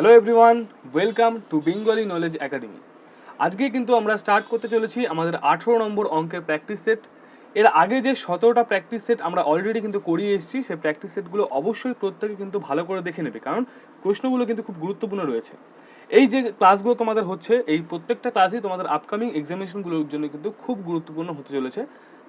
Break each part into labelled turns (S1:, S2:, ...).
S1: Hello everyone welcome to Bengali knowledge academy আজকে কিন্তু আমরা স্টার্ট করতে চলেছি আমাদের আঠেরো নম্বর অঙ্কের প্র্যাকটিস সেট এর আগে যে সতেরোটা প্র্যাকটিস সেট আমরা অলরেডি কিন্তু করিয়ে এসেছি সেই প্র্যাকটিস সেটগুলো অবশ্যই প্রত্যেকে কিন্তু ভালো করে দেখে নেবে, কারণ প্রশ্নগুলো কিন্তু খুব গুরুত্বপূর্ণ রয়েছে। এই যে ক্লাসগুলো তোমাদের হচ্ছে, এই প্রত্যেকটা ক্লাসই তোমাদের আপকামিং এক্সামিনেশনগুলোর জন্য কিন্তু খুব গুরুত্বপূর্ণ হতে চলেছে।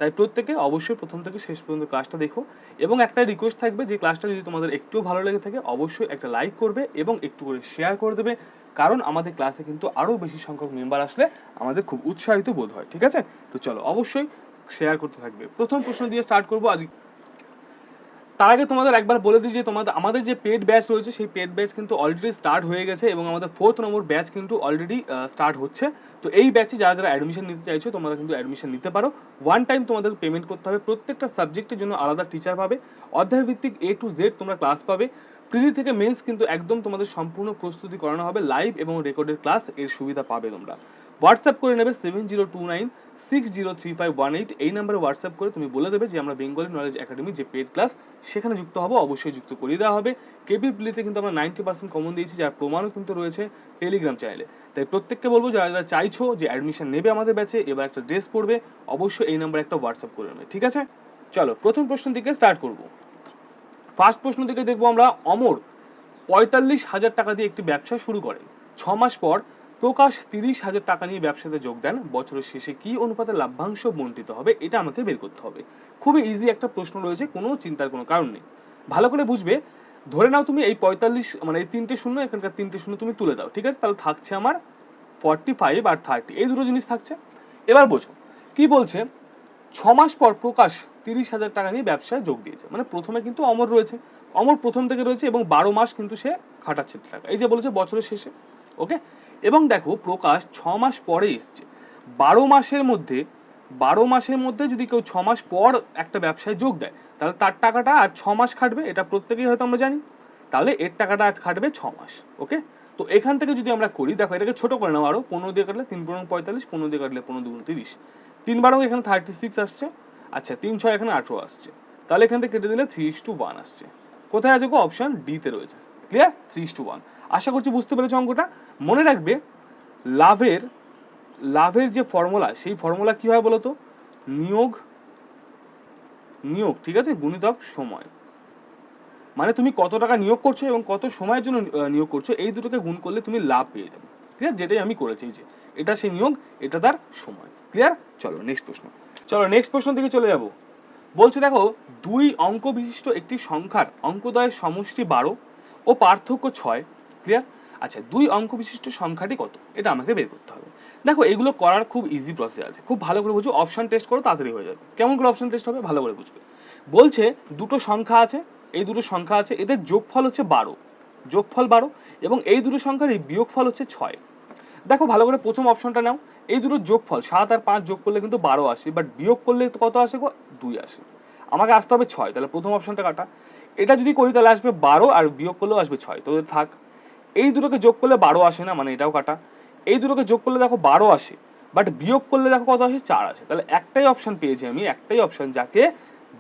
S1: তাই প্রত্যেকে অবশ্যই প্রথম থেকে শেষ পর্যন্ত ক্লাসটা দেখো এবং একটা রিকোয়েস্ট থাকবে যে ক্লাসটা যদি তোমাদের একটুও ভালো লেগে থাকে, অবশ্যই একটা লাইক করবে এবং একটু করে শেয়ার করে দেবে। কারণ আমাদের ক্লাসে কিন্তু আরও বেশি সংখ্যক মেম্বার আসলে আমাদের খুব উৎসাহিত বোধ হয়, ঠিক আছে? তো চলো অবশ্যই শেয়ার করতে থাকবে। প্রথম প্রশ্ন দিয়ে স্টার্ট করব। আজ তার আগে তোমাদের একবার বলে দিই যে তোমাদের, আমাদের যে পেড ব্যাচ রয়েছে, সেই পেড ব্যাচ কিন্তু অলরেডি স্টার্ট হয়ে গেছে এবং আমাদের ফোর্থ নম্বর ব্যাচ কিন্তু অলরেডি স্টার্ট হচ্ছে। তো এই ব্যাচে যারা যারা অ্যাডমিশন নিতে চাইছো, তোমরা কিন্তু অ্যাডমিশন নিতে পারো। ওয়ান টাইম তোমাদের পেমেন্ট করতে হবে। প্রত্যেকটা সাবজেক্টের জন্য আলাদা টিচার পাবে। অধ্যায় ভিত্তিক এ টু জেড তোমরা ক্লাস পাবে। প্রিলি থেকে মেন্স কিন্তু একদম তোমাদের সম্পূর্ণ প্রস্তুতি করানো হবে। লাইভ এবং রেকর্ডেড ক্লাস এর সুবিধা পাবে তোমরা। হোয়াটসঅ্যাপ করে নেবে seven zero two nine six zero three five one eight এই নাম্বারে হোয়াটসঅ্যাপ করে তুমি বলে দেবে যে আমরা বেঙ্গলি নলেজ একাডেমি যে পেড ক্লাস সেখানে যুক্ত হব, অবশ্যই যুক্ত করিয়ে দেওয়া হবে। কেবি প্লিতে কিন্তু আমরা নাইনটি পার্সেন্ট কমন দিয়েছি, যার প্রমাণও কিন্তু রয়েছে টেলিগ্রাম চ্যানেলে তাই প্রত্যেককে বলব, যারা যারা চাইছো যে অ্যাডমিশন নেবে আমাদের ব্যাচে এবার একটা ড্রেস পড়বে অবশ্যই এই নাম্বারে একটা হোয়াটসঅ্যাপ করে নেবে, ঠিক আছে? চলো, প্রথম প্রশ্ন থেকে স্টার্ট করব। ফার্স্ট প্রশ্ন থেকে দেখব আমরা অমর পঁয়তাল্লিশ হাজার টাকা দিয়ে একটি ব্যবসা শুরু করেন ছ মাস পর প্রকাশ তিরিশ হাজার টাকা নিয়ে ব্যবসাতে যোগ দেন। বছরের শেষে কি অনুপাতে লাভ্যাংশ বন্টিত হবে এটা আমাকে বের করতে হবে। খুবই ইজি একটা প্রশ্ন রয়েছে, কোনো চিন্তার কোনো কারণ নেই। ভালো করে বুঝবে, ধরে নাও তুমি এই পঁয়তাল্লিশ মানে এই তিনটে শূন্য, এখানকার তিনটে শূন্য তুমি তুলে দাও, ঠিক আছে? তাহলে থাকছে আমার ফর্টি ফাইভ আর থার্টি এই দুটো জিনিস থাকছে। এবার বোঝো, কি বলছে? ছ মাস পর প্রকাশ তিরিশ হাজার টাকা নিয়ে ব্যবসায় যোগ দিয়েছে মানে প্রথমে কিন্তু অমর রয়েছে। অমর প্রথম থেকে রয়েছে এবং বারো মাস কিন্তু সে খাটাচ্ছে টাকা। এই যে বলেছে বছরের শেষে ওকে এবং দেখো প্রকাশ ছ মাস পরে এসছে। বারো মাসের মধ্যে, বারো মাসের মধ্যে যদি কেউ ছ মাস পর একটা ব্যবসায় যোগ দেয়, তাহলে তার টাকাটা আর ছ মাস খাটবে, এটা প্রত্যেকেই হয়তো আমরা জানি। তাহলে এর টাকাটা আর খাটবে ছ মাস ওকে তো এখান থেকে যদি আমরা করি, দেখো এটাকে ছোট করে নাও আরও, পনেরো দিয়ে কাটলে তিন পনেরো পঁয়তাল্লিশ, পনেরো দিয়ে কাটলে পনেরো দুগুণ তিরিশ। তিন বারো এখানে থার্টি সিক্স আসছে আচ্ছা তিন ছয় এখানে আঠেরো আসছে। তাহলে এখান থেকে কেটে দিলে থ্রি ইস টু ওয়ান আসছে। কোথায় আছে গো? অপশন ডিতে রয়েছে। Clear three is to one আশা করছি বুঝতে পেরেছ অঙ্কটা। মনে রাখবে, লাভের লাভের যে ফর্মুলা সেই ফর্মুলা কি হয় বলতো? নিয়োগ নিয়োগ, ঠিক আছে? গুণিতক সময়। মানে তুমি কত টাকা নিয়োগ করছ এবং কত সময়ের জন্য নিয়োগ করছ, এই দুটোকে গুণ করলে তুমি লাভ পেয়ে যাবে। ঠিক আছে যেটাই আমি করেছি যে, এটা সেই নিয়োগ, এটা তার সময়। ক্লিয়ার চলো নেক্সট প্রশ্ন। চলো নেক্সট প্রশ্ন থেকে চলে যাব। বলছে, দেখো, দুই অঙ্ক বিশিষ্ট একটি সংখ্যার অঙ্কদয়ের সমষ্টি বারো ও পার্থক্য ছয়। ক্লিয়ার আচ্ছা দুই অঙ্ক বিশিষ্ট সংখ্যাটি কত? এটা আমাকে বের করতে হবে। দেখো, এগুলো করার খুব ইজি প্রসেস আছে। খুব ভালো করে বুঝো অপশন টেস্ট করো, তাড়াতাড়ি হয়ে যাবে। কেমন করে অপশন টেস্ট হবে? ভালো করে বুঝবে। বলছে, দুটো সংখ্যা আছে, এই দুটো সংখ্যা আছে, এদের যোগফল হচ্ছে বারো। যোগফল বারো, এবং এই দুটো সংখ্যার বিয়োগফল হচ্ছে ছয়। দেখো, ভালো করে প্রথম অপশনটা নাও। এই দুটো যোগফল, সাত আর পাঁচ যোগ করলে কিন্তু বারো আসে বাট বিয়োগ করলে কত আসে গো? দুই আসে। আমাকে আসতে হবে ছয়, তাহলে প্রথম অপশনটা কাটা। এটা যদি করি, তাহলে আসবে বারো, আর বিয়োগ করলেও আসবে ছয়। তো থাক এই দুটোকে যোগ করলে বারো আসে না মানে এটাও কাটা। এই দুটোকে যোগ করলে দেখো বারো আসে বাট বিয়োগ করলে দেখো কত আসে? চার আসে। তাহলে একটাই অপশন পেয়েছি আমি, একটাই অপশন যাকে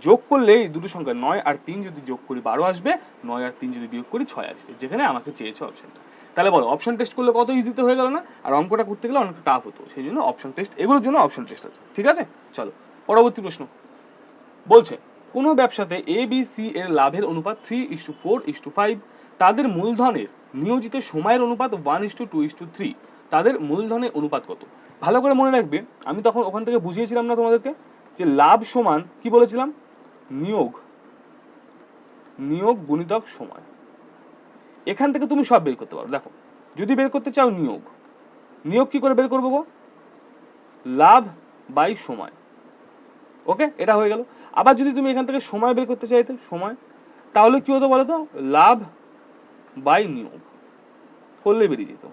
S1: যোগ করলে এই দুটো সংখ্যা নয় আর তিন যদি যোগ করি বারো আসবে, নয় আর তিন যদি বিয়োগ করি ছয় আসবে, যেখানে আমাকে চেয়েছে অপশনটা তাহলে বলো অপশন টেস্ট করলে কত ইজিতে হয়ে গেল না? আর অঙ্কটা করতে গেলে অনেকটা টাফ হতো, সেই জন্য অপশন টেস্ট এগুলোর জন্য অপশন টেস্ট আছে, ঠিক আছে? চলো, পরবর্তী প্রশ্ন। বলছে, কোনো ব্যবসাতে এ বি সি এর লাভের অনুপাত three is to four is to five তাদের মূলধনের নিয়োজিত সময়ের অনুপাত one is to two two is to three মূলধনের অনুপাত কত? ভালো করে মনে রাখবে, আমি তখন ওখান থেকে বুঝিয়েছিলাম না তোমাদেরকে যে লাভ সমান, কি বলেছিলাম? নিয়োগ। নিয়োগ গুণিতক সময়। এখান থেকে তুমি সব বের করতে পারো। দেখো, যদি বের করতে চাও নিয়োগ নিয়োগ কি করে বের করব গো? লাভ বাই সময়। ওকে, এটা হয়ে গেল। আবার যদি তুমি এখান থেকে সময় বের করতে চাইতে, সময়, তাহলে কি হতো বলো তো? লাভ বাই নিয়োগ করলে বেরিয়ে যেত।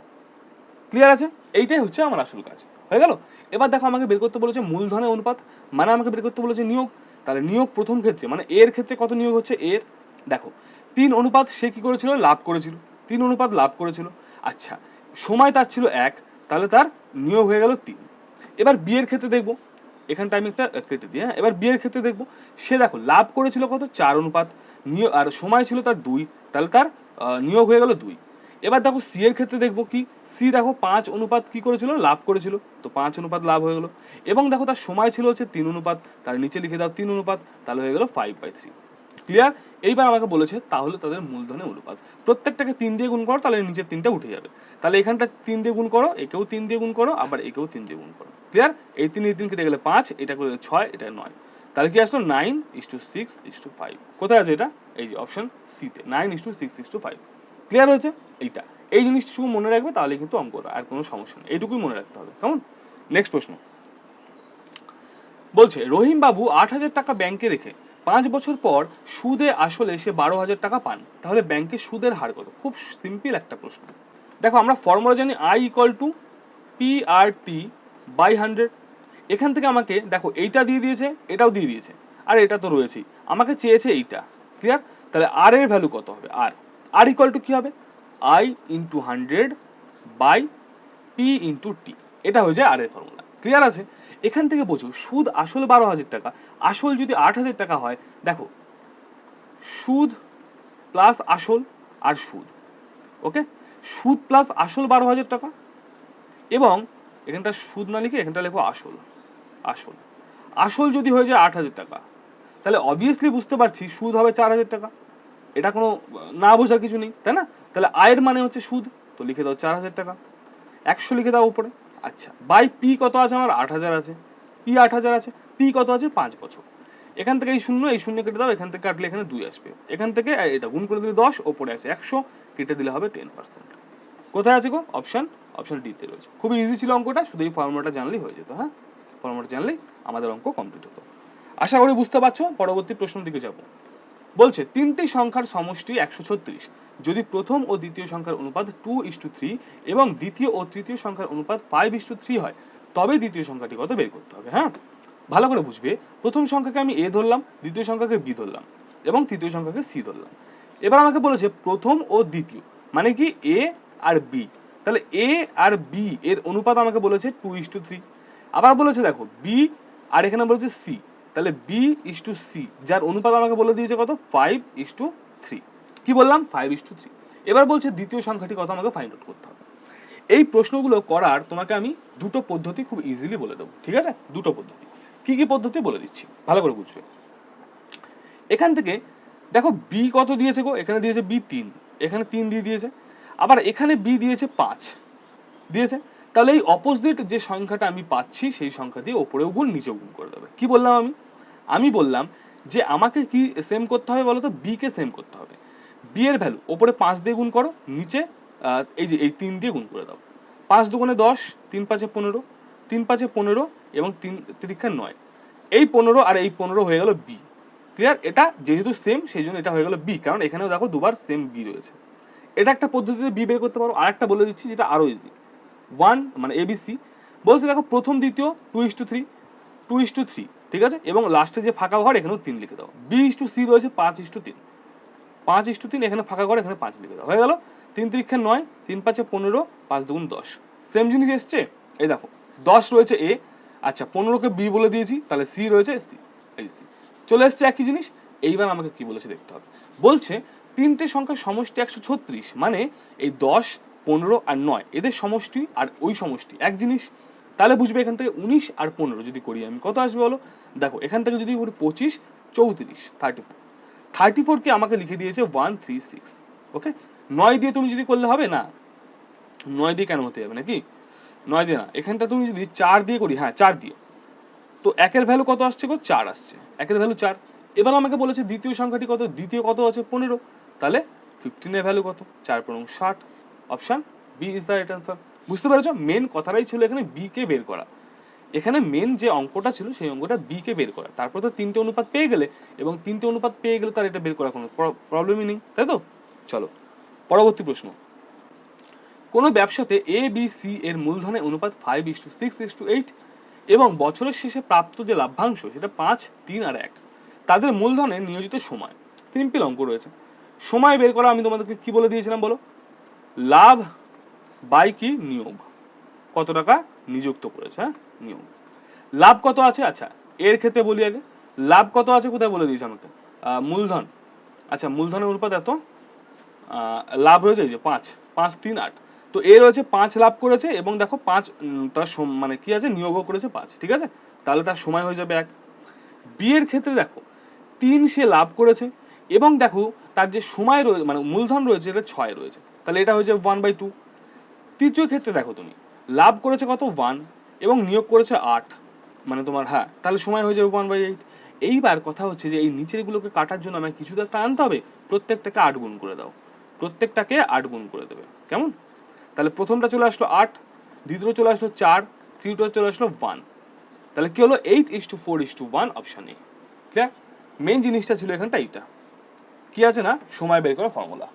S1: ক্লিয়ার আছে? এইটাই হচ্ছে আমার আসল কাজ। হয়ে গেল? এবার দেখো আমাকে বের করতে বলেছে মূলধনের অনুপাত মানে আমাকে বের করতে বলেছে নিয়োগ। তাহলে নিয়োগ প্রথম ক্ষেত্রে মানে এর ক্ষেত্রে কত নিয়োগ হচ্ছে? এর, দেখো, তিন অনুপাত সে কি করেছিল? লাভ করেছিল। তিন অনুপাত লাভ করেছিল। আচ্ছা সময় তার ছিল এক, তাহলে তার নিয়োগ হয়ে গেল তিন। এবার বিয়ের ক্ষেত্রে দেখব। এখানটা আমি একটা কেটে দিই হ্যাঁ? এবার বিয়ের ক্ষেত্রে দেখব। সে দেখো, লাভ করেছিল কত? চার অনুপাত। নিয়োগ, আর সময় ছিল তার দুই, তাহলে তার নিয়োগ হয়ে গেল দুই। এবার দেখো সি এর ক্ষেত্রে দেখব কি? সি দেখো পাঁচ অনুপাত কি করেছিল? লাভ করেছিল। তো পাঁচ অনুপাত লাভ হয়ে গেলো। এবং দেখো তার সময় ছিল হচ্ছে তিন অনুপাত। তার নিচে লিখে দাও তিন অনুপাত, তাহলে হয়ে গেল ফাইভ বাই থ্রি ক্লিয়ার এইবার আমাকে বলেছে তাহলে তাদের মূলধনের অনুপাত। প্রত্যেকটাকে তিন দিয়ে গুণ করো, তাহলে নিচের তিনটা উঠে যাবে। তাহলে এখানটা তিন দিয়ে গুণ করো, একেও তিন দিয়ে গুণ করো, আবার একেও তিন দিয়ে গুণ করো। ক্লিয়ার এই তিন এই তিন কেটে গেলে পাঁচ, এটা করে ছয়, এটা নয়। তাহলে কি আসলো? Nine is to six is to five কোথায় আছে এটা? এই যে অপশন সিতে nine is to six is to five clear হয়েছে? এইটা। এই জিনিসটুকু মনে রাখবে, তাহলে কিন্তু অঙ্কটা আর কোনো সমস্যা নেই। এইটুকুই মনে রাখতে হবে। কেমন? নেক্সট প্রশ্ন। বলছে, রহিম বাবু আট হাজার টাকা ব্যাংকে রেখে পাঁচ বছর পর সুদে আসলে সে বারো হাজার টাকা পান। তাহলে ব্যাংকে সুদের হার কত? খুব সিম্পল একটা প্রশ্ন। দেখো, আমরা ফর্মুলা জানি I equal to P R T by hundred এখান থেকে আমাকে, দেখো, এইটা দিয়ে দিয়েছে, এটাও দিয়ে দিয়েছে। আর এটা তো রয়েছেই। আমাকে চেয়েছে এইটা। ক্লিয়ার তাহলে আর এর ভ্যালু কত হবে? আর আর ইকুয়াল টু কি হবে? I into hundred by P into T এটা হয়ে যায় আর এর ফর্মুলা ক্লিয়ার আছে? এখান থেকে বোঝো, সুদ আসল বারো হাজার টাকা। আসল যদি আট হাজার টাকা হয়, দেখো, সুদ প্লাস আসল আর সুদ ওকে সুদ প্লাস আসল বারো হাজার টাকা এবং এখানটা সুদ না লিখে এখানটা লেখো আসল আসল। আসল যদি হয়ে যায় আট হাজার টাকা তাহলে অবভিয়াসলি বুঝতে পারছি সুদ হবে চার হাজার টাকা। এটা কোনো, না বোঝার কিছু নেই, তাই না? তাহলে আয়ের মানে হচ্ছে সুদ, তো লিখে দাও চার হাজার টাকা। একশো লিখে দাও উপরে। আচ্ছা বাই পি কত আছে আমার? আট হাজার আছে। পি আট হাজার আছে পি কত আছে? পাঁচ বছর। এখান থেকে এই শূন্য এই শূন্য কেটে দাও, এখান থেকে কাটলে এখানে দুই আসবে। এখান থেকে এটা গুণ করে দিলে দশ, ওপরে আছে একশো, কেটে দিলে হবে টেন পার্সেন্ট কোথায় আছে গো? অপশন অপশন ডিতে রয়েছে। খুবই ইজি ছিল অঙ্কটা, শুধু এই ফর্মুলাটা জানলেই হয়ে যেত হ্যাঁ? ফর্মুলাটা জানলেই আমাদের অঙ্ক কমপ্লিট হতো। আশা করি বুঝতে পারছ, পরবর্তী প্রশ্ন দিকে যাব। বলছে, তিনটি সংখ্যার সমষ্টি একশো ছত্রিশ। যদি প্রথম ও দ্বিতীয় সংখ্যার অনুপাত টু ইস টু থ্রি এবং দ্বিতীয় ও তৃতীয় সংখ্যার অনুপাত ফাইভ ইস টু থ্রি হয়, তবে দ্বিতীয় সংখ্যাটি কত বের করতে হবে হ্যাঁ? ভালো করে বুঝবে, প্রথম সংখ্যাকে আমি এ ধরলাম, দ্বিতীয় সংখ্যাকে বি ধরলাম এবং তৃতীয় সংখ্যাকে সি ধরলাম। এবার আমাকে বলেছে প্রথম ও দ্বিতীয় মানে কি এ আর বি। তাহলে এ আর বি এর অনুপাত আমাকে বলেছে টু ইস টু থ্রি আবার বলেছে দেখো, বি আর এখানে বলেছে সি। তাহলে বি ইস টু সি যার অনুপাত আমাকে বলে দিয়েছে কত? ফাইভ ইস টু থ্রি কি বললাম? ফাইভ ইস টু থ্রি এবার বলছে দ্বিতীয় সংখ্যাটি কত? আমাকে ফাইন্ড আউট করতে হবে। এই প্রশ্নগুলো করার তোমাকে আমি দুটো পদ্ধতি খুব ইজিলি বলে দেবো, ঠিক আছে? দুটো পদ্ধতি। কি কি পদ্ধতি বলে দিচ্ছি? ভালো করে বুঝবে। এখান থেকে দেখো বি কত দিয়েছে গো? এখানে দিয়েছে বি তিন। এখানে তিন দিয়ে দিয়েছে। আবার এখানে বি দিয়েছে পাঁচ। দিয়েছে? তাহলে এই অপোজিট যে সংখ্যাটা আমি পাচ্ছি, সেই সংখ্যা দিয়ে ওপরেও গুণ, নিচেও গুণ করে দেবে। কি বললাম আমি? আমি বললাম যে আমাকে কি সেম করতে হবে বলো তো বি কে সেম করতে হবে। বি এর ভ্যালু ওপরে পাঁচ দিয়ে গুণ করো, নিচে এই যে, এই তিন দিয়ে গুণ করে দাও। পাঁচ দুগুণে দশ, তিন পাঁচে পনেরো, তিন পাঁচে পনেরো এবং তিন, তিরিক্ষা নয়। এই পনেরো আর এই পনেরো হয়ে গেল বি ক্লিয়ার এটা যেহেতু সেম সেই জন্য এটা হয়ে গেল বি কারণ এখানেও দেখো দুবার সেম বি রয়েছে। এটা একটা পদ্ধতিতে বি বের করতে পারো। আর একটা বলে দিচ্ছি যেটা আরও ইজি ওয়ান মানে এবিসি বলছে দেখো প্রথম দ্বিতীয় two is to three two is to three ঠিক আছে? এবং লাস্টে যে ফাঁকা ঘর, এখানেও তিন লিখে দাও। বি ইস টু সি রয়েছে পাঁচ ইস টু তিন। পাঁচ ইস টু তিন, এখানে ফাঁকা ঘর, এখানে পাঁচ লিখে দাও। হয়ে গেল? তিন তিরিক্ষা নয়, তিন পাঁচে পনেরো, পাঁচ দুগুণ দশ। সেম জিনিস এসছে? এই দেখো, দশ রয়েছে এ আচ্ছা পনেরোকে বি বলে দিয়েছি, তাহলে সি রয়েছে সি এই সি চলে এসছে একই জিনিস, এইবার আমাকে কি বলেছে দেখতে হবে। বলছে, তিনটে সংখ্যার সমষ্টি একশো ছত্রিশ মানে এই দশ, পনেরো আর নয়, এদের সমষ্টি আর ওই সমষ্টি, এক জিনিস তাহলে বুঝবে এখান থেকে উনিশ আর পনেরো যদি করি আমি। কত আসবে বলো? দেখো, এখান থেকে যদি করি পঁচিশ, চৌত্রিশ থার্টি ফোর থার্টি ফোরকে আমাকে লিখে দিয়েছে ওয়ান থ্রি সিক্স ওকে নয় দিয়ে তুমি যদি করলে হবে না? নয় দিয়ে কেন হতে যাবে নাকি? নয় দিয়ে না। এখানটা তুমি যদি চার দিয়ে করি হ্যাঁ চার দিয়ে। তো একের ভ্যালু কত আসছে গো? চার আসছে। একের ভ্যালু চার। এবার আমাকে বলেছে দ্বিতীয় সংখ্যাটি কত? দ্বিতীয় কত আছে? পনেরো। তাহলে ফিফটিনের ভ্যালু কত? চার পনেরো ষাট। Option B is the right answer বুঝতে পেরেছ? মেন কথাটাই ছিল এখানে বি কে বের করা। এখানে মেন যে অঙ্কটা ছিল, সেই অঙ্কটা বি কে বের করা। তারপর তো তিনটে অনুপাত পেয়ে গেলে, এবং তিনটে অনুপাত পেয়ে গেলে তার এটা বের করা কোনো প্রবলেমই নেই, তাই তো? চলো, পরবর্তী প্রশ্ন। কোনো ব্যবসাতে এ বি সি এর মূলধনের অনুপাত five is to six is to eight এবং বছরের শেষে প্রাপ্ত যে লাভ্যাংশ, সেটা পাঁচ, তিন আর এক। তাদের মূলধনে নিয়োজিত সময়। সিম্পল অঙ্ক রয়েছে। সময় বের করা আমি তোমাদেরকে কি বলে দিয়েছিলাম বলো? লাভ বাই কি? নিয়োগ। কত টাকা? নিযুক্ত করেছে হ্যাঁ? নিয়োগ। লাভ কত আছে? আচ্ছা এর ক্ষেত্রে বলি আগে। লাভ কত আছে কোথায় বলে দিয়েছে আমাকে? মূলধন। আচ্ছা মূলধনের অনুপাত এত? লাভ রয়েছে এই যে পাঁচ পাঁচ, তিন, আট। তো এ রয়েছে পাঁচ লাভ করেছে এবং দেখো পাঁচ তার মানে কি আছে? নিয়োগও করেছে পাঁচ, ঠিক আছে? তাহলে তার সময় হয়ে যাবে এক। বিয়ের ক্ষেত্রে দেখো, তিন সে লাভ করেছে এবং দেখো তার যে সময় রয়েছে মানে মূলধন রয়েছে এটা ছয় রয়েছে। তাহলে এটা হয়েছে ওয়ান বাই টু তৃতীয় ক্ষেত্রে দেখো তুমি। লাভ করেছে কত? ওয়ান এবং নিয়োগ করেছে আট। মানে তোমার হ্যাঁ তাহলে সময় হয়ে যাবে ওয়ান বাই এইট এইবার কথা হচ্ছে যে, এই নিচের গুলোকে কাটার জন্য আমাকে কিছু তো একটা আনতে হবে। প্রত্যেকটাকে আট গুণ করে দাও। প্রত্যেকটাকে আট গুণ করে দেবে। কেমন? তাহলে প্রথমটা চলে আসলো আট দ্বিতীয় চলে আসলো চার তৃতীয় চলে আসলো ওয়ান তাহলে কি হলো? Eight is to four is to one option clear main জিনিসটা ছিল এখানটা এইটা। কি আছে না? সময় বের করা ফর্মুলা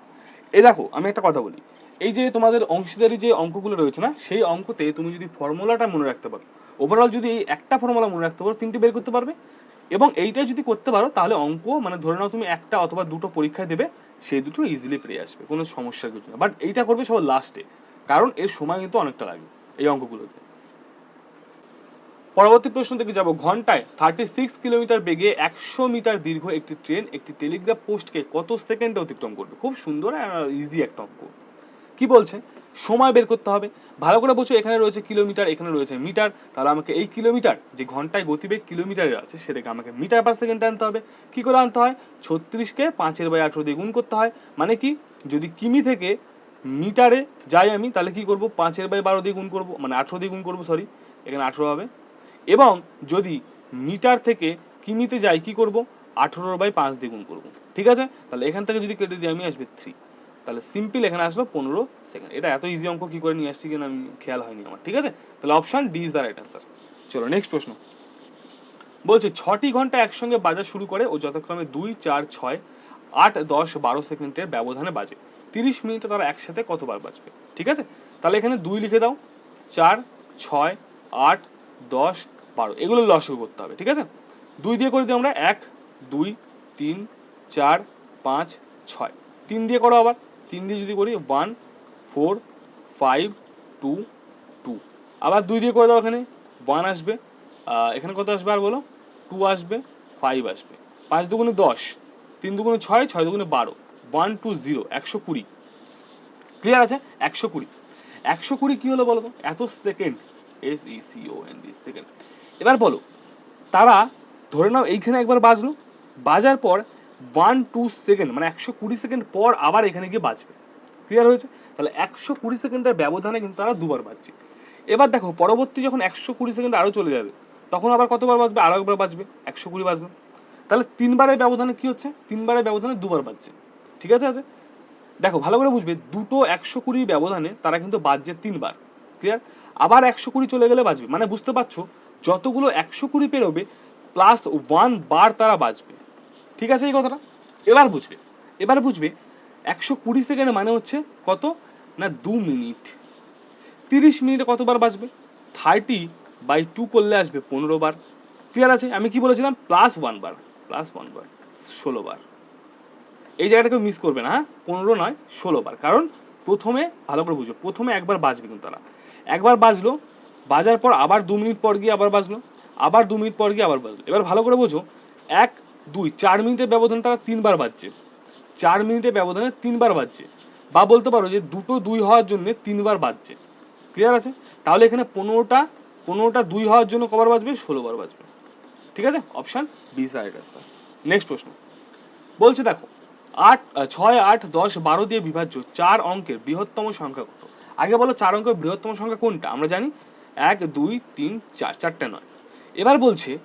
S1: এই দেখো, আমি একটা কথা বলি। এই যে তোমাদের অংশীদারি যে অঙ্কগুলো রয়েছে না, সেই অঙ্কতে তুমি যদি ফর্মুলাটা মনে রাখতে পারো ওভারঅল যদি এই একটা ফর্মুলা মনে রাখতে পারো, তিনটে বের করতে পারবে। এবং এইটা যদি করতে পারো, তাহলে অঙ্ক মানে ধরে নাও তুমি একটা অথবা দুটো পরীক্ষায় দেবে, সেই দুটো ইজিলি পেরে আসবে, কোনো সমস্যার কিছু না। বাট এইটা করবে সব লাস্টে কারণ এর সময় কিন্তু অনেকটা লাগে এই অঙ্কগুলোতে। পরবর্তী প্রশ্ন থেকে যাব, ঘন্টায় থার্টি সিক্স কিলোমিটার বেগে একশো মিটার দীর্ঘ একটি ট্রেন, একটি টেলিগ্রাফ পোস্টকে কত সেকেন্ডে অতিক্রম করবে? খুব সুন্দর আর ইজি একটা অঙ্ক। কি বলছে? সময় বের করতে হবে। ভালো করে বলছো এখানে রয়েছে কিলোমিটার, এখানে রয়েছে মিটার। তাহলে আমাকে এই কিলোমিটার, যে ঘন্টায় গতিবেগ কিলোমিটারে আছে, সেটাকে আমাকে মিটার পার সেকেন্ডে আনতে হবে। কি করে আনতে হয়? ছত্রিশকে পাঁচের বাই আঠেরো দিয়ে গুণ করতে হয়। মানে কি? যদি কিমি থেকে মিটারে যাই আমি, তাহলে কি করব? পাঁচের বাই বারো দিয়ে গুণ করব মানে আঠেরো দিয়ে গুণ করব সরি এখানে আঠেরো হবে। এবং যদি মিটার থেকে কিমিতে যাই, কি করব? আঠেরো বাই পাঁচ দিয়ে গুণ করব। ঠিক আছে? তাহলে এখান থেকে যদি কেটে দিই, আমি আসবে থ্রি তাহলে সিম্পল এখানে আসলো পনেরো সেকেন্ড এটা এত ইজি অঙ্ক কি করে নিয়ে আসছি কিনা আমি খেয়াল হয়নি আমার, ঠিক আছে? তাহলে option D is the right answer চলো নেক্সট প্রশ্ন। বলছে, ছটি ঘণ্টা একসঙ্গে বাজা শুরু করে ও যথাক্রমে দুই, চার, ছয়, আট, দশ, বারো সেকেন্ডের ব্যবধানে বাজে। তিরিশ মিনিটে তারা একসাথে কতবার বাজবে? ঠিক আছে? তাহলে এখানে দুই লিখে দাও। চার, ছয়, আট, দশ, বারো। এগুলো লসগু করতে হবে, ঠিক আছে? দুই দিয়ে করে দিই আমরা এক, দুই, তিন, চার, পাঁচ, ছয়। তিন দিয়ে করো আবার। তিন দিয়ে যদি করি one four five two two আবার দুই দিয়ে করে দাও এখানে ওয়ান আসবে এখানে কত আসবে আর বলো? টু আসবে ফাইভ আসবে। পাঁচ দুগুণে দশ, তিন দুগুণে ছয় ছয় দুগুণে বারো। ওয়ান টু জিরো একশো কুড়ি। ক্লিয়ার আছে? একশো কুড়ি। একশো কুড়ি কি হলো বলো তো? এত second S E C O N D second এবার বলো, তারা ধরে নাও এইখানে একবার বাজলো। বাজার পর ওয়ান টু সেকেন্ড মানে একশো কুড়ি সেকেন্ড পর আবার এখানে গিয়ে বাজবে। ক্লিয়ার হয়েছে? তাহলে একশো কুড়ি সেকেন্ডের ব্যবধানে কিন্তু তারা দুবার বাজছে। এবার দেখো, পরবর্তী যখন একশো কুড়ি সেকেন্ড আরও চলে যাবে, তখন আবার কতবার বাজবে? আরও একবার বাজবে, একশো কুড়ি বাজবে। তাহলে তিনবারের ব্যবধানে কি হচ্ছে? তিনবারের ব্যবধানে দুবার বাজছে। ঠিক আছে আছে? দেখো, ভালো করে বুঝবে, দুটো একশো কুড়ি ব্যবধানে তারা কিন্তু বাজছে তিনবার। ক্লিয়ার আবার একশো কুড়ি চলে গেলে বাজবে। মানে বুঝতে পারছ, যতগুলো একশো কুড়ি পেরোবে প্লাস ওয়ান বার তারা বাজবে। ঠিক আছে এই কথাটা? এবার বুঝবে। এবার বুঝবে একশো কুড়ি সেকেন্ড মানে হচ্ছে কত? না, দু মিনিট। তিরিশ মিনিটে কতবার বাজবে থার্টি বাই টু করলে আসবে পনেরো বার। ক্লিয়ার আছে? আমি কি বলেছিলাম? প্লাস ওয়ান বার। প্লাস ওয়ান বার। ষোলো বার। এই জায়গাটাকে মিস করবে না হ্যাঁ? পনেরো নয়, ষোলো বার। কারণ প্রথমে, ভালো করে বুঝো, প্রথমে একবার বাজবে কিন্তু তারা। একবার বাজলো বাজার পর আবার দু মিনিট পর গিয়ে আবার বাজলো আবার দু মিনিট পর গিয়ে আবার বাজলো এবার ভালো করে বোঝো, এক দুই, চার মিনিটের ব্যবধান তারা তিনবার বাজছে চার মিনিটের ব্যবধানে তিনবার বাজছে বা বলতে পারো যে দুটো দুই হওয়ার জন্য তিনবার বাজছে ক্লিয়ার আছে? তাহলে এখানে পনেরোটা পনেরোটা দুই হওয়ার জন্য কবার বাজবে ষোলো বার বাজবে ঠিক আছে? অপশন বি সাইড নেক্সট প্রশ্ন। বলছে দেখো, আট, ছয়, আট, দশ, বারো দিয়ে বিভাজ্য চার অঙ্কের বৃহত্তম সংখ্যা কত? আগে বলো চার অঙ্কের বৃহত্তম সংখ্যা কোনটা? আমরা জানি এক, দুই, তিন, চার। চারটে নয়। এবার বলছে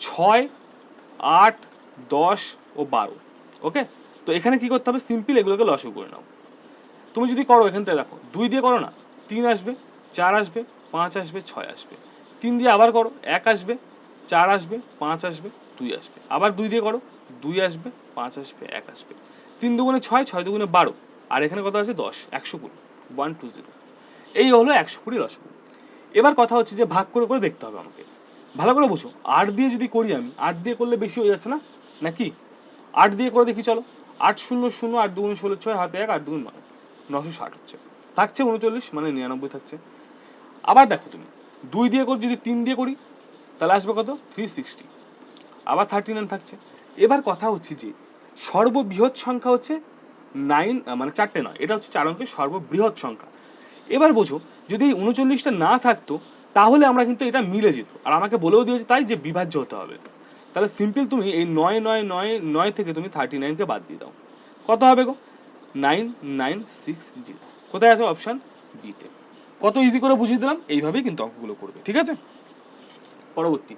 S1: ছয়, আট দশ ও বারো ওকে তো এখানে কি করতে হবে? সিম্পল এগুলোকে লসও করে নাও। তুমি যদি করো এখান থেকে দেখো, দুই দিয়ে করো না, তিন আসবে, চার আসবে, পাঁচ আসবে, ছয় আসবে। তিন দিয়ে আবার করো, এক আসবে, চার আসবে, পাঁচ আসবে, দুই আসবে। আবার দুই দিয়ে করো, দুই আসবে, পাঁচ আসবে, এক আসবে। তিন দুগুণে ছয় ছয় দুগুণে বারো, আর এখানে কত আছে? দশ, একশো কুড়ি ওয়ান টু জিরো এই হলো একশো কুড়ি রসগোল্লা এবার কথা হচ্ছে যে ভাগ করে করে দেখতে হবে আমাকে। ভালো করে বুঝো। আট দিয়ে যদি করি আমি আট দিয়ে করলে বেশি হয়ে যাচ্ছে না? নাকি? আট দিয়ে করে দেখি, চলো। আট শূন্য শূন্য, আট দুগুণ ষোলো, ছয় হাতে এক, আট দুগুণ নয়। নশো ষাট হচ্ছে। থাকছে উনচল্লিশ মানে নিরানব্বই থাকছে। আবার দেখো তুমি, দুই দিয়ে করি, যদি তিন দিয়ে করি, তাহলে আসবে কত? থ্রি সিক্সটি আবার থার্টি নাইন থাকছে। এবার কথা হচ্ছে যে, সর্ববৃহৎ সংখ্যা হচ্ছে নাইন মানে চারটে নয়। এটা হচ্ছে চার অঙ্কের সর্ববৃহৎ সংখ্যা। এবার বোঝো, যদি এই উনচল্লিশটা না থাকতো, তাহলে আমরা কিন্তু এটা মিলে যেত। আর আমাকে বলেও দিয়েছে তাই যে বিভাজ্য হতে হবে। তাহলে সিম্পল তুমি এই নয় নয় নয় নয় থেকে তুমি থার্টি নাইনকে বাদ দিয়ে দাও। কত হবে গো? নাইন নাইন সিক্স জিরো কোথায় আছে অপশান বিতে কত ইজি করে বুঝিয়ে দিলাম? এইভাবেই কিন্তু অঙ্কগুলো করবে, ঠিক আছে? পরবর্তী।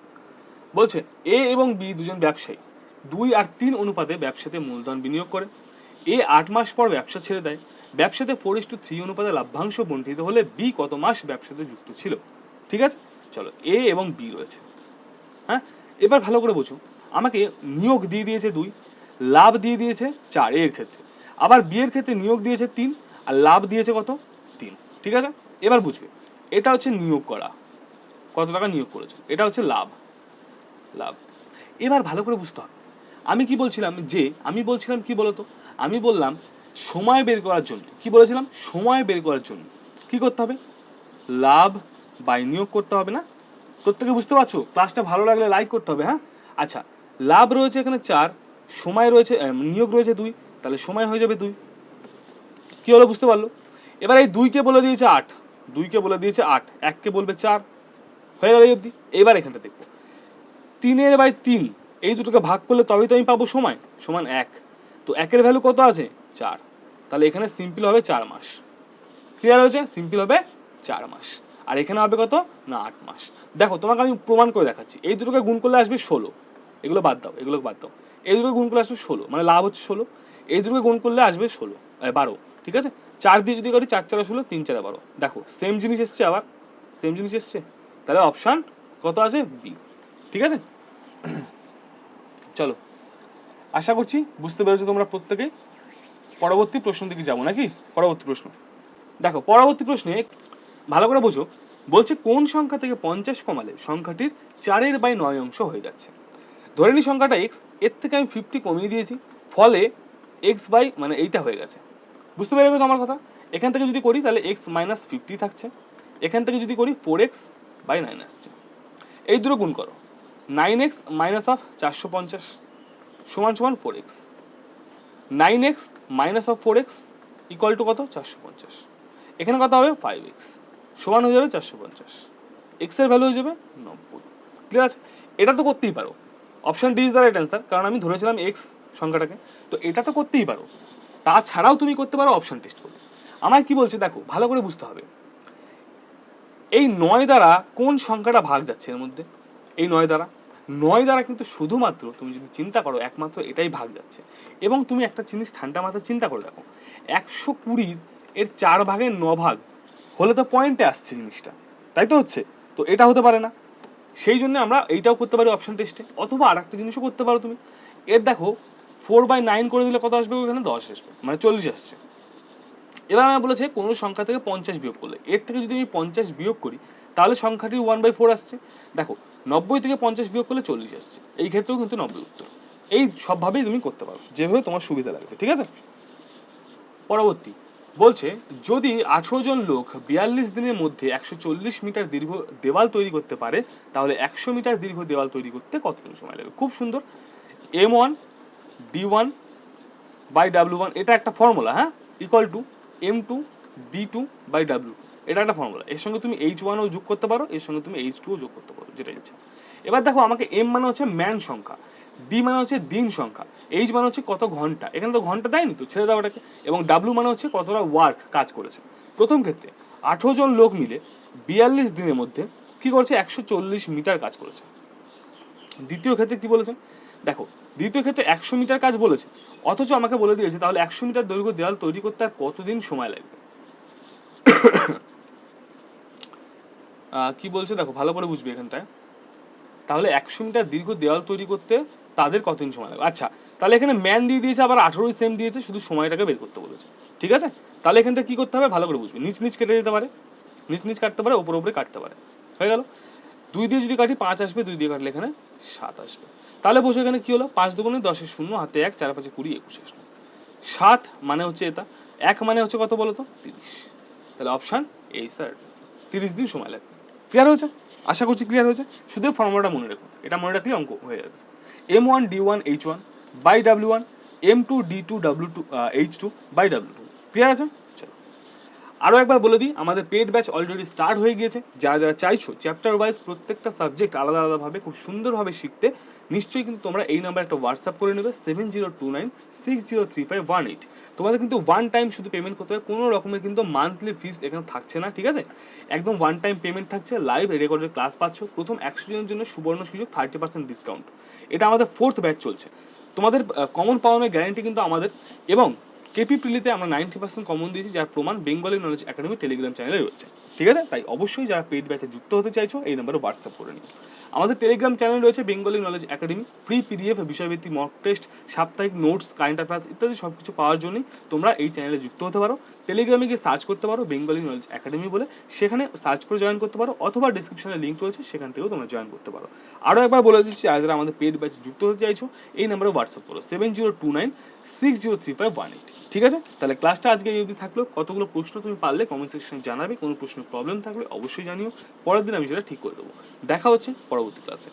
S1: বলছে এ এবং বি দুজন ব্যবসায়ী। দুই আর তিন অনুপাতে ব্যবসাতে মূলধন বিনিয়োগ করে। এ আট মাস পর ব্যবসা ছেড়ে দেয়। ব্যবসাতে ফোর ইস টু থ্রি অনুপাতে লাভ্যাংশ বন্টিত হলে বি কত মাস ব্যবসাতে যুক্ত ছিল? ঠিক আছে? চলো এ এবং বি রয়েছে। হ্যাঁ? এবার ভালো করে বোঝো। আমাকে নিয়োগ দিয়ে দিয়েছে দুই, লাভ দিয়ে দিয়েছে চার, এর ক্ষেত্রে। আবার বিয়ের ক্ষেত্রে নিয়োগ দিয়েছে তিন, আর লাভ দিয়েছে কত? তিন। ঠিক আছে? এবার বুঝবে। এটা হচ্ছে নিয়োগ করা। কত টাকা নিয়োগ করেছে? এটা হচ্ছে লাভ। লাভ। এবার ভালো করে বুঝতে হবে। আমি কি বলছিলাম? যে, আমি বলছিলাম কি বলতো? আমি বললাম সময় বের করার জন্য। কি বলেছিলাম? সময় বের করার জন্য। কি করতে হবে? লাভ বাই নিয়োগ করতে হবে না? প্রত্যেকে বুঝতে পারছ? ক্লাসটা ভালো লাগলে লাইক করতে হবে হ্যাঁ? আচ্ছা লাভ রয়েছে এখানে চার, সময় রয়েছে নিয়োগ রয়েছে দুই, তাহলে সময় হয়ে যাবে দুই। কি হলো বুঝতে পারল? এবার এই দুইকে বলে দিয়েছে আট, দুইকে বলে দিয়েছে আট, এককে বলবে চার, হয়ে গেল অবধি। এবার এখানটা দেখব তিনের বাই তিন, এই দুটোকে ভাগ করলে তবেই তো আমি পাবো সময়, সমান এক। তো একের ভ্যালু কত আছে? চার। তাহলে এখানে সিম্পল হবে চার মাস। ক্লিয়ার হয়েছে? সিম্পল হবে চার মাস। আর এখানে হবে কত? না, আট মাস। দেখো, তোমাকে আমি প্রমাণ করে দেখাচ্ছি। এই দুটোকে গুণ করলে আসবে ষোলো। এগুলো বাদ দাও এগুলো বাদ দাও। এই দুটো গুণ করলে আসবে ষোলো মানে লাভ হচ্ছে ষোলো। এই দুটোকে গুণ করলে আসবে ষোলো বারো, ঠিক আছে? চার দিয়ে যদি করি, চার, চারা, ষোলো, তিন, চারা বারো। দেখো সেম জিনিস এসছে আবার। সেম জিনিস এসছে। তাহলে অপশান কত আছে? বি ঠিক আছে? চলো, আশা করছি বুঝতে পেরেছ তোমরা প্রত্যেকেই পরবর্তী প্রশ্ন দিকে যাব, নাকি? পরবর্তী প্রশ্ন। দেখো, পরবর্তী প্রশ্নে ভালো করে বোঝো, বলছে কোন সংখ্যা থেকে পঞ্চাশ কমালে সংখ্যাটির চারের বাই নয় অংশ হয়ে যাচ্ছে। ধরে নি সংখ্যাটা এক্সের থেকে আমি ফিফটি কমিয়ে দিয়েছি, ফলে এক্স বাই মানে এইটা হয়ে গেছে। বুঝতে পেরে গেছো আমার কথা? এখান থেকে যদি করি তাহলে এক্স মাইনাস ফিফটি থাকছে। এখান থেকে যদি করি ফোর এক্স বাই নাইন আসছে। এই দুটো গুণ করো। নাইন এক্স মাইনাস অফ চারশো পঞ্চাশ সমান সমান four x nine x minus of four x equal to কত? চারশো পঞ্চাশ। এখানে কত হবে? ফাইভ এক্স সমান হয়ে যাবে চারশো পঞ্চাশ। এক্সের ভ্যালু হয়ে যাবে নব্বই। ক্লিয়ার আছে? এটা তো করতেই পারো। Option D is the right answer কারণ আমি ধরেছিলাম এক্স সংখ্যাটাকে। তো এটা তো করতেই পারো। তাছাড়াও তুমি করতে পারো অপশন টেস্ট করে আমায় কি বলছে দেখো, ভালো করে বুঝতে হবে। এই নয় দ্বারা কোন সংখ্যাটা ভাগ যাচ্ছে এর মধ্যে? এই নয় দ্বারা। নয় দ্বারা কিন্তু শুধুমাত্র তুমি যদি চিন্তা করো, একমাত্র এটাই ভাগ যাচ্ছে। এবং তুমি একটা জিনিস ঠান্ডা মাথায় চিন্তা করে দেখো, একশো কুড়ির এর চার ভাগের ন ভাগ হলে তো পয়েন্টে আসছে জিনিসটা, তাই তো হচ্ছে? তো এটা হতে পারে না। সেই জন্য আমরা এইটাও করতে পারি অপশন টেস্টে অথবা আর একটা জিনিসও করতে পারো তুমি। এর দেখো ফোর বাই নাইন করে দিলে কত আসবে ওখানে দশ আসবে মানে চল্লিশ আসছে। এবার আমি বলেছে কোনো সংখ্যা থেকে পঞ্চাশ বিয়োগ করলে। এর থেকে যদি আমি পঞ্চাশ বিয়োগ করি, তাহলে সংখ্যাটি ওয়ান বাই ফোর আসছে। দেখো, নব্বই থেকে পঞ্চাশ বিয়োগ করলে চল্লিশ আসছে। এই ক্ষেত্রেও কিন্তু নব্বই উত্তর। এই সবভাবেই তুমি করতে পারো, যেভাবে তোমার সুবিধা লাগবে, ঠিক আছে? পরবর্তী। বলছে, যদি আঠেরো জন লোক বিয়াল্লিশ দিনের মধ্যে একশো চল্লিশ মিটার দীর্ঘ দেওয়াল তৈরি করতে পারে, তাহলে একশো মিটার দীর্ঘ দেওয়াল তৈরি করতে কতদিন সময় লাগবে? খুব সুন্দর। M one D one by W one এটা একটা ফর্মুলা হ্যাঁ? Equal to M two D two by W two একটা ফর্মুলা এর সঙ্গে তুমি এইচ ওয়ানও যোগ করতে পারো, এর সঙ্গে তুমি এইচ টুও যোগ করতে পারো, যেটা ইচ্ছা। এবার দেখো, আমাকে এম মানে হচ্ছে ম্যান সংখ্যা। ডি মানে হচ্ছে দিন সংখ্যা এইচ মানে হচ্ছে কত ঘণ্টা। এখানে তো ঘণ্টা দেয়নি তো, ছেড়ে দাও ওটাকে। এবং ডাব্লিউ মানে হচ্ছে কতটা ওয়ার্ক কাজ করেছে। প্রথম ক্ষেত্রে আঠেরো জন লোক মিলে বিয়াল্লিশ দিনের মধ্যে কি করছে? একশো চল্লিশ মিটার কাজ করেছে। দ্বিতীয় ক্ষেত্রে কি বলেছে দেখো, দ্বিতীয় ক্ষেত্রে একশো মিটার কাজ বলেছে। অথচ আমাকে বলে দিয়েছে, তাহলে একশো মিটার দৈর্ঘ্য দেওয়াল তৈরি করতে আর কতদিন সময় লাগবে? কি বলছে? দেখো, ভালো করে বুঝবে এখানটায়। তাহলে একশো মিটার দীর্ঘ দেওয়াল তৈরি করতে তাদের কতদিন সময় লাগবে? আচ্ছা তাহলে এখানে ম্যান দিয়ে দিয়েছে, আবার আঠারোই সেম দিয়েছে, শুধু সময়টাকে বের করতে বলেছে। ঠিক আছে? তাহলে এখানটা কি করতে হবে? ভালো করে বুঝবে। নিচ নিচ কেটে দিতে পারে। নিচ নিচ কাটতে পারে ওপর ওপরে কাটতে পারে। হয়ে গেল? দুই দিয়ে যদি কাটি, পাঁচ আসবে, দুই দিয়ে কাটলে এখানে সাত আসবে। তাহলে বসে এখানে কি হলো? পাঁচ দুগুণে দশের শূন্য, হাতে এক, চার পাঁচে কুড়ি, একুশে আসলো। সাত মানে হচ্ছে এটা। এক মানে হচ্ছে কত বলো তো তিরিশ। তাহলে অপশান এই স্যার তিরিশ দিন সময় লাগবে। ক্লিয়ার হয়েছে? আশা করছি ক্লিয়ার হয়েছে। শুধু ফর্মুলাটা মনে রেখো। এটা মনে রাখলে অঙ্ক হয়ে যাবে। M one D one H one by W one M two D two W two H two by W two clear আছে? আরও একবার বলে দিই, আমাদের পেড ব্যাচ অলরেডি স্টার্ট হয়ে গিয়েছে। যারা যারা চাইছো চ্যাপ্টার ওয়াইজ প্রত্যেকটা সাবজেক্ট আলাদা আলাদাভাবে খুব সুন্দরভাবে শিখতে, নিশ্চয়ই কিন্তু তোমরা এই নাম্বার একটা হোয়াটসঅ্যাপ করে নেবে seven zero two nine six zero three five one eight তোমাদের কিন্তু ওয়ান টাইম শুধু পেমেন্ট করতে হবে, কোনো রকমের কিন্তু মান্থলি ফিস এখানে থাকছে না, ঠিক আছে? একদম ওয়ান টাইম পেমেন্ট থাকছে লাইভ রেকর্ডের ক্লাস পাচ্ছ, প্রথম একশো জনের জন্য সুবর্ণ সুযোগ থার্টি পার্সেন্ট ডিসকাউন্ট এটা আমাদের ফোর্থ ব্যাচ চলছে। তোমাদের কমন পাওয়ানোর গ্যারান্টি কিন্তু আমাদের। এবং কেপি প্রিলিতে আমরা নাইনটি পার্সেন্ট কমন দিয়েছি, যার প্রমাণ বেঙ্গলি নলেজ একাডেমি টেলিগ্রাম চ্যানেলে রয়েছে। ঠিক আছে? তাই অবশ্যই যারা পেড ব্যাচে যুক্ত হতে চাইছো, এই নম্বরে হোয়াটসঅ্যাপ করে নিও। আমাদের টেলিগ্রাম চ্যানেল রয়েছে Bengali knowledge academy free PDF বিষয়ভিত্তিক মক টেস্ট সাপ্তাহিক নোটস কারেন্ট অ্যাফেয়ার্স ইত্যাদি সব কিছু পাওয়ার জন্যই তোমরা এই চ্যানেলে যুক্ত হতে পারো। টেলিগ্রামে গিয়ে সার্চ করতে পারো বেঙ্গলি নলেজ একাডেমি বলে। সেখানে সার্চ করে জয়েন করতে পারো অথবা ডিসক্রিপশনে লিঙ্ক রয়েছে, সেখান থেকেও তোমরা জয়েন করতে পারো। আরও একবার বলে দিচ্ছি আর যারা আমাদের পেড ব্যাচে যুক্ত হতে চাইছো, এই নাম্বারে হোয়াটসঅ্যাপ করো। Seven zero two nine six zero three five one eight ঠিক আছে? তাহলে ক্লাসটা আজকে এই অবধি থাকল। কতগুলো প্রশ্ন তুমি পারলে কমেন্ট সেকশনে জানাবে, কোনো প্রশ্ন প্রবলেম থাকলে অবশ্যই জানিও। পরের দিন আমি সেটা ঠিক করে দেবো। দেখা হচ্ছে পরবর্তী ক্লাসে